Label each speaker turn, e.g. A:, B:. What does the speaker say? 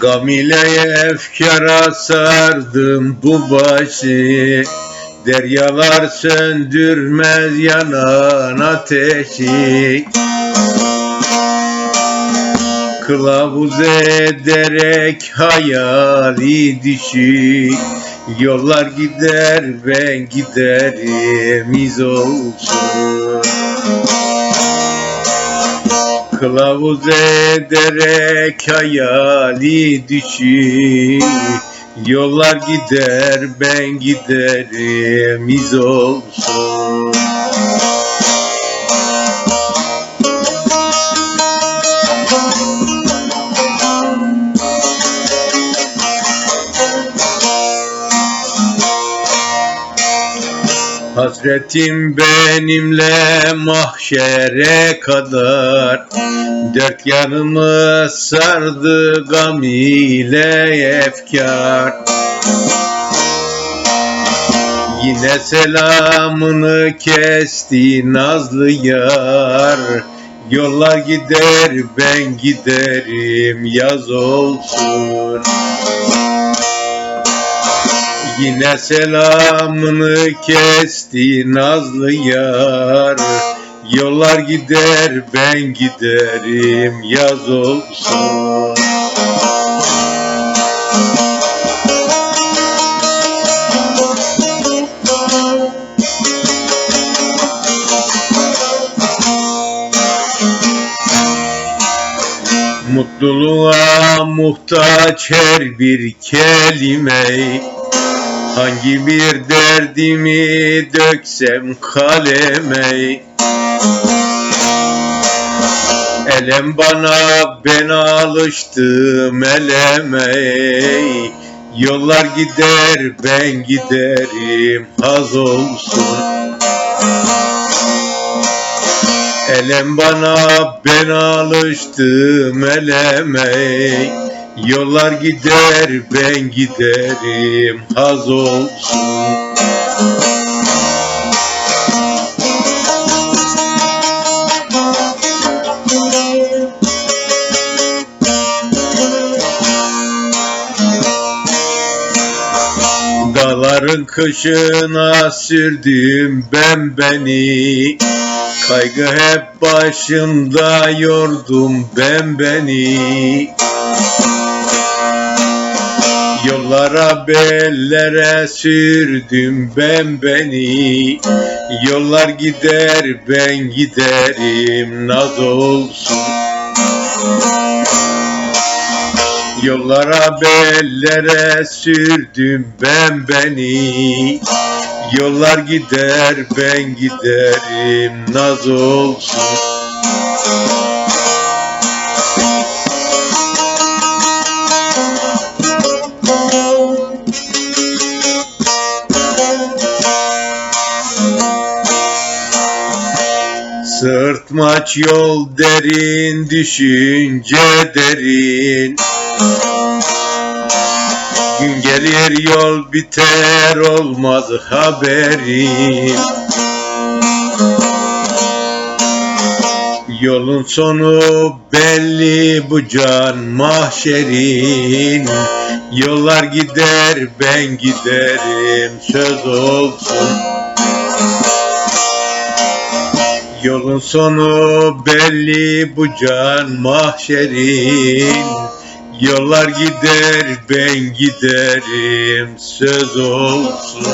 A: Gam ile efkara sardım bu başı. Deryalar söndürmez yanan ateşi. Kılavuz ederek hayali dişi. Yollar gider ben giderim iz olsun Kılavuz ederek hayali dişi Yollar gider ben giderim iz olsun Hasretim benimle mahşere kadar Dört yanımı sardı gam ile efkar. Yine selamını kesti nazlı yar. Yollar gider ben giderim yaz olsun Yine selamını kesti nazlı yar. Yollar gider ben giderim yaz olsun Mutluluğa muhtaç her bir kelime Hangi bir derdimi döksem kaleme? Elem bana ben alıştım eleme. Yollar gider ben giderim haz olsun. Elem bana ben alıştım eleme Yollar gider ben giderim. Haz olsun. Dağların kışına sürdüm ben beni. Kaygı hep başımda yordum ben beni Yollara bellere sürdüm ben beni. Yollar gider ben giderim. Naz olsun. Yollara bellere sürdüm ben beni. Yollar gider ben giderim. Naz olsun Sırtmaç yol derin, düşünce derin. Gün gelir yol biter olmaz haberin. Yolun sonu belli bu can mahşerin. Yollar gider ben giderim söz olsun Yolun sonu belli bu can mahşerin. Yollar gider ben giderim söz olsun